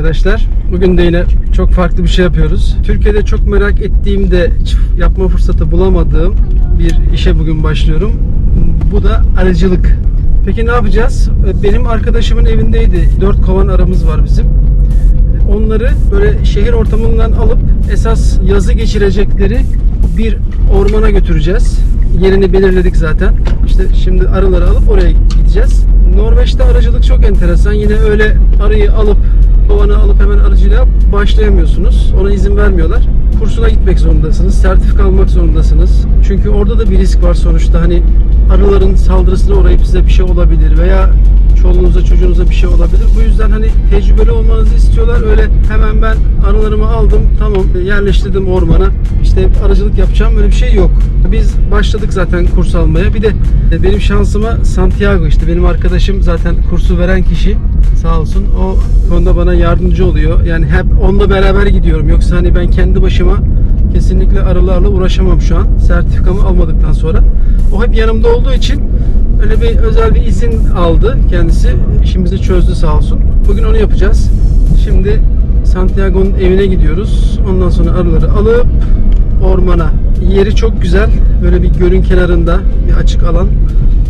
arkadaşlar. Bugün de yine çok farklı bir şey yapıyoruz. Türkiye'de çok merak ettiğimde hiç yapma fırsatı bulamadığım bir işe bugün başlıyorum. Bu da arıcılık. Peki ne yapacağız? Benim arkadaşımın evindeydi. Dört kovan aramız var bizim. Onları böyle şehir ortamından alıp esas yazı geçirecekleri bir ormana götüreceğiz. Yerini belirledik zaten. İşte şimdi arıları alıp oraya gideceğiz. Norveç'te arıcılık çok enteresan. Yine öyle arıyı alıp kovanı alıp hemen arıcılığa başlayamıyorsunuz. Ona izin vermiyorlar. Kursuna gitmek zorundasınız. Sertifika almak zorundasınız. Çünkü orada da bir risk var sonuçta. Hani arıların saldırısına uğrayıp size bir şey olabilir veya çoluğunuza çocuğunuza bir şey olabilir. Bu yüzden hani tecrübeli olmanızı istiyorlar. Öyle hemen ben arılarımı aldım tamam yerleştirdim ormana işte arıcılık yapacağım öyle bir şey yok. Biz başladık zaten kurs almaya. Bir de e, benim şansıma Santiago işte benim arkadaşım zaten kursu veren kişi sağ olsun. O konuda bana yardımcı oluyor. Yani hep onunla beraber gidiyorum. Yoksa hani ben kendi başıma kesinlikle arılarla uğraşamam şu an. Sertifikamı almadıktan sonra. O hep yanımda olduğu için öyle bir özel bir izin aldı kendisi. İşimizi çözdü sağ olsun. Bugün onu yapacağız. Şimdi Santiago'nun evine gidiyoruz. Ondan sonra arıları alıp ormana. Yeri çok güzel. Böyle bir gölün kenarında bir açık alan.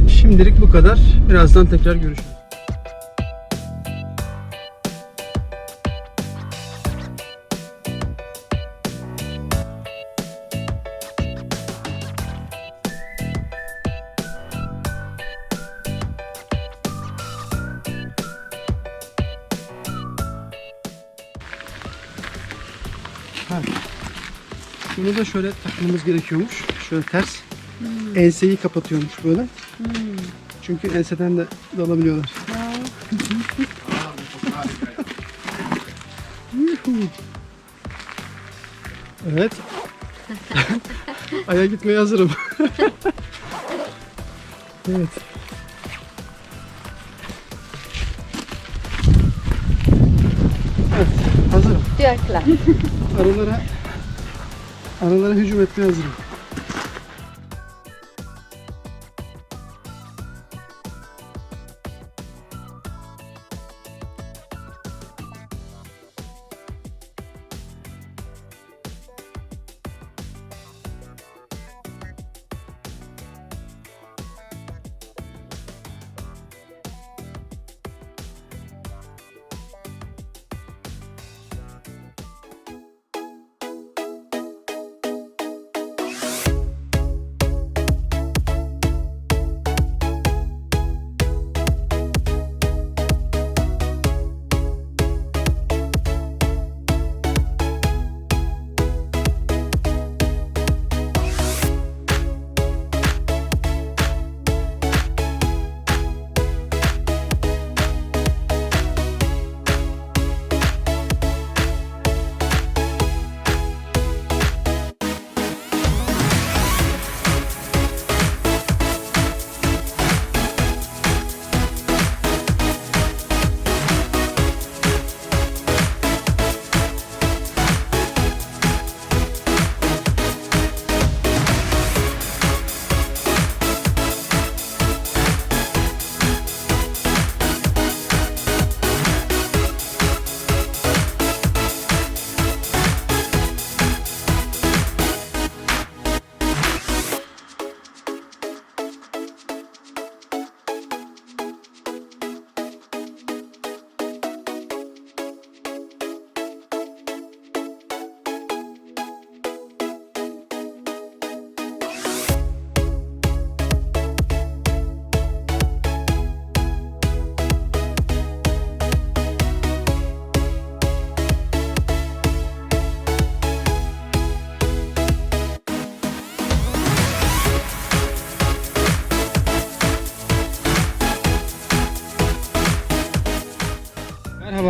Şimdilik bu kadar. Birazdan tekrar görüşürüz. Bunu da şöyle takmamız gerekiyormuş. Şöyle ters. Enseyi kapatıyormuş böyle. Çünkü enseden de dalabiliyorlar. Evet. Aya gitmeye hazırım. evet. Evet, hazırım. Klar. Arılara arılara hücum etmeye hazırım.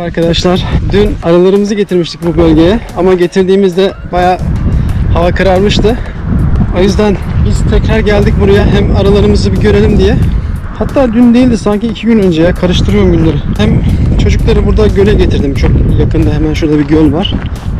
Arkadaşlar. Dün arılarımızı getirmiştik bu bölgeye ama getirdiğimizde baya hava kararmıştı. O yüzden biz tekrar geldik buraya hem arılarımızı bir görelim diye. Hatta dün değildi sanki iki gün önce ya karıştırıyorum günleri. Hem Çocukları burada göle getirdim. Çok yakında hemen şurada bir göl var.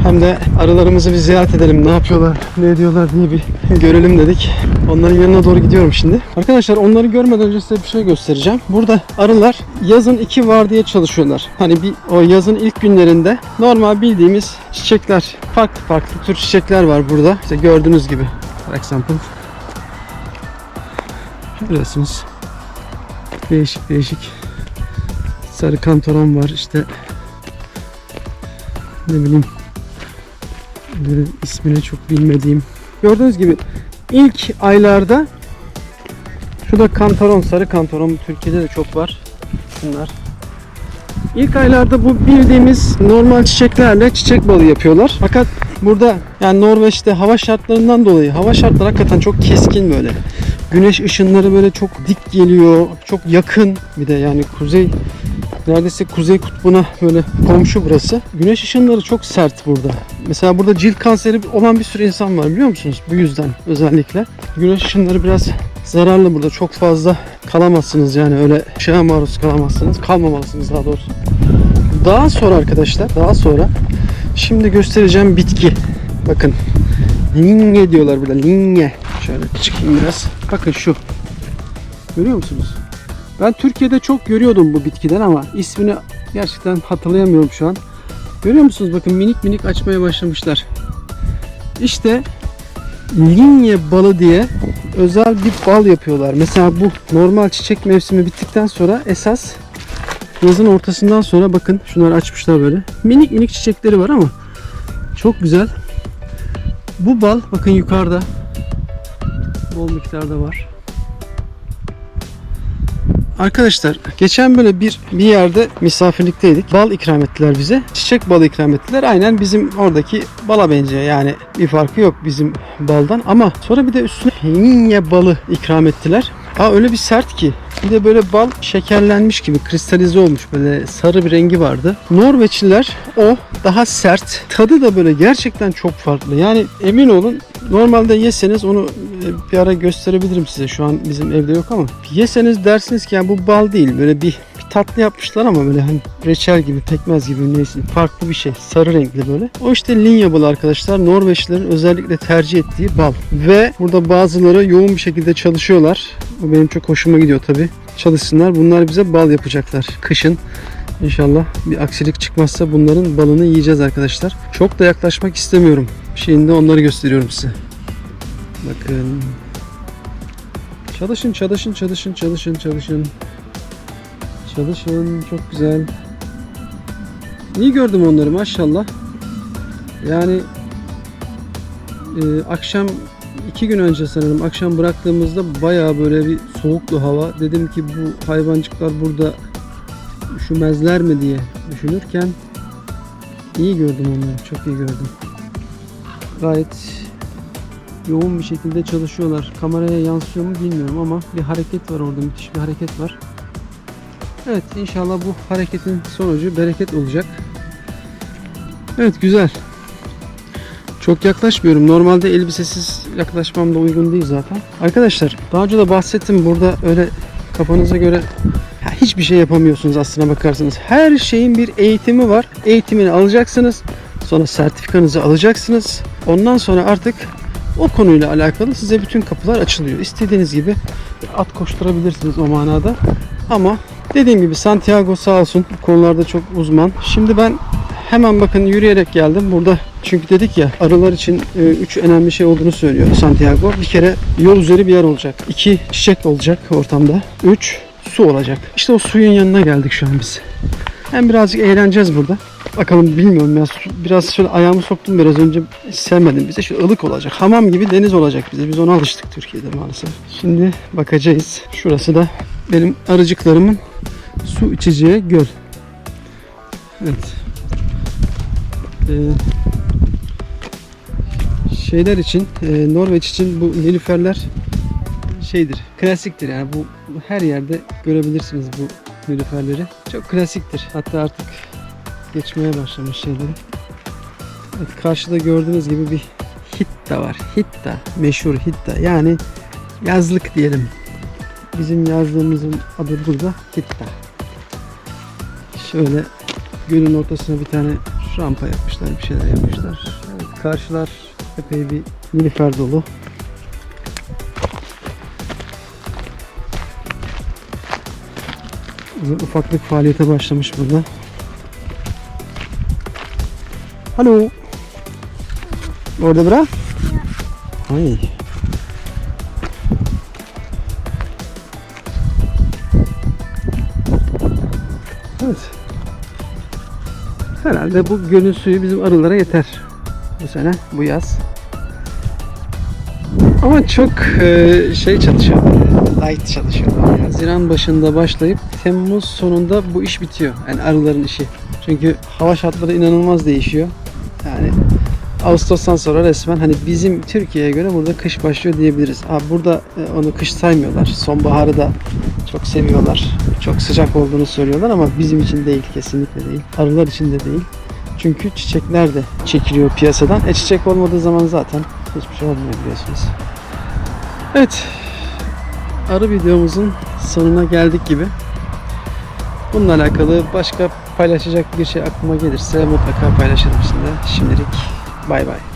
Hem de arılarımızı bir ziyaret edelim. Ne yapıyorlar, ne ediyorlar diye bir görelim dedik. Onların yanına doğru gidiyorum şimdi. Arkadaşlar onları görmeden önce size bir şey göstereceğim. Burada arılar yazın iki var diye çalışıyorlar. Hani bir o yazın ilk günlerinde normal bildiğimiz çiçekler, farklı farklı tür çiçekler var burada. İşte gördüğünüz gibi. For example. Görüyorsunuz. Değişik değişik sarı kantaron var işte ne bileyim böyle ismini çok bilmediğim gördüğünüz gibi ilk aylarda şurada kantaron sarı kantaron Türkiye'de de çok var bunlar İlk aylarda bu bildiğimiz normal çiçeklerle çiçek balı yapıyorlar. Fakat burada yani Norveç'te hava şartlarından dolayı hava şartları hakikaten çok keskin böyle. Güneş ışınları böyle çok dik geliyor. Çok yakın bir de yani kuzey neredeyse kuzey kutbuna böyle komşu burası. Güneş ışınları çok sert burada. Mesela burada cilt kanseri olan bir sürü insan var biliyor musunuz? Bu yüzden özellikle. Güneş ışınları biraz zararlı burada. Çok fazla kalamazsınız yani öyle şeye maruz kalamazsınız. Kalmamalısınız daha doğrusu. Daha sonra arkadaşlar, daha sonra şimdi göstereceğim bitki. Bakın. Linge diyorlar burada. Linge. Şöyle çıkayım biraz. Bakın şu. Görüyor musunuz? Ben Türkiye'de çok görüyordum bu bitkiden ama ismini gerçekten hatırlayamıyorum şu an. Görüyor musunuz? Bakın minik minik açmaya başlamışlar. İşte linye balı diye özel bir bal yapıyorlar. Mesela bu normal çiçek mevsimi bittikten sonra esas yazın ortasından sonra bakın şunları açmışlar böyle. Minik minik çiçekleri var ama çok güzel. Bu bal bakın yukarıda bol miktarda var. Arkadaşlar geçen böyle bir bir yerde misafirlikteydik. Bal ikram ettiler bize. Çiçek balı ikram ettiler. Aynen bizim oradaki bala benziyor. Yani bir farkı yok bizim baldan. Ama sonra bir de üstüne hinye balı ikram ettiler. Aa öyle bir sert ki. Bir de böyle bal şekerlenmiş gibi kristalize olmuş böyle sarı bir rengi vardı. Norveçliler o daha sert. Tadı da böyle gerçekten çok farklı. Yani emin olun normalde yeseniz onu e, bir ara gösterebilirim size. Şu an bizim evde yok ama yeseniz dersiniz ki ya bu bal değil. Böyle bir, tatlı yapmışlar ama böyle hani reçel gibi, pekmez gibi neyse farklı bir şey. Sarı renkli böyle. O işte linye balı arkadaşlar. Norveçlilerin özellikle tercih ettiği bal. Ve burada bazıları yoğun bir şekilde çalışıyorlar. Bu benim çok hoşuma gidiyor tabi. Çalışsınlar. Bunlar bize bal yapacaklar. Kışın İnşallah bir aksilik çıkmazsa bunların balını yiyeceğiz arkadaşlar. Çok da yaklaşmak istemiyorum. Şimdi onları gösteriyorum size. Bakın. Çalışın, çalışın, çalışın, çalışın, çalışın. Çalışın, çok güzel. İyi gördüm onları maşallah. Yani e, akşam iki gün önce sanırım akşam bıraktığımızda bayağı böyle bir soğuktu hava. Dedim ki bu hayvancıklar burada üşümezler mi diye düşünürken iyi gördüm onları. Çok iyi gördüm. Gayet yoğun bir şekilde çalışıyorlar. Kameraya yansıyor mu bilmiyorum ama bir hareket var orada. Müthiş bir hareket var. Evet inşallah bu hareketin sonucu bereket olacak. Evet güzel. Çok yaklaşmıyorum. Normalde elbisesiz yaklaşmam da uygun değil zaten. Arkadaşlar daha önce de bahsettim burada öyle kafanıza göre hiçbir şey yapamıyorsunuz aslına bakarsanız. Her şeyin bir eğitimi var. Eğitimini alacaksınız. Sonra sertifikanızı alacaksınız. Ondan sonra artık o konuyla alakalı size bütün kapılar açılıyor. İstediğiniz gibi at koşturabilirsiniz o manada. Ama dediğim gibi Santiago sağ olsun bu konularda çok uzman. Şimdi ben hemen bakın yürüyerek geldim. Burada çünkü dedik ya arılar için 3 önemli şey olduğunu söylüyor Santiago. Bir kere yol üzeri bir yer olacak. 2 çiçek olacak ortamda. 3 su olacak. İşte o suyun yanına geldik şu an biz. Hem birazcık eğleneceğiz burada. Bakalım bilmiyorum ya biraz şöyle ayağımı soktum biraz önce sevmedim bize şu ılık olacak hamam gibi deniz olacak bize biz ona alıştık Türkiye'de maalesef şimdi bakacağız şurası da benim arıcıklarımın su içeceği göl evet şeyler için e, Norveç için bu nilüferler şeydir klasiktir yani bu her yerde görebilirsiniz bu nilüferleri çok klasiktir hatta artık geçmeye başlamış şeyleri. Evet, karşıda gördüğünüz gibi bir hitta var. Hitta. Meşhur hitta. Yani yazlık diyelim. Bizim yazdığımızın adı burada hitta. Şöyle gölün ortasına bir tane rampa yapmışlar, bir şeyler yapmışlar. Evet, karşılar epey bir nilüfer dolu. Ufaklık faaliyete başlamış burada. Alo. Orada bırak. Ay. Evet. Herhalde bu gölün suyu bizim arılara yeter. Bu sene, bu yaz. Ama çok e, şey çalışıyor. Light çalışıyor. Haziran başında başlayıp Temmuz sonunda bu iş bitiyor. Yani arıların işi. Çünkü hava şartları inanılmaz değişiyor. Yani Ağustos'tan sonra resmen hani bizim Türkiye'ye göre burada kış başlıyor diyebiliriz. Ha, burada e, onu kış saymıyorlar. Sonbaharı da çok seviyorlar. Çok sıcak olduğunu söylüyorlar ama bizim için değil kesinlikle değil. Arılar için de değil. Çünkü çiçekler de çekiliyor piyasadan. E çiçek olmadığı zaman zaten hiçbir şey olmuyor biliyorsunuz. Evet. Arı videomuzun sonuna geldik gibi. Bununla alakalı başka paylaşacak bir şey aklıma gelirse mutlaka paylaşırım şimdi. Şimdilik bye bye.